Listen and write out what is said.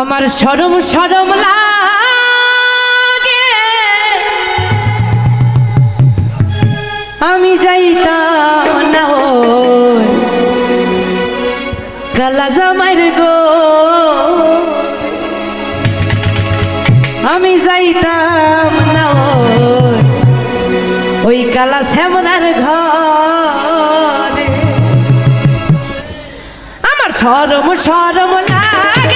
আমার সরম সরম লাগে। আমি যাইতাম না ও। কালা জামাইর গো। আমি যাইতাম না ও। ওই কালা শ্যামনার ঘরে। আমার সরম সরম লাগে।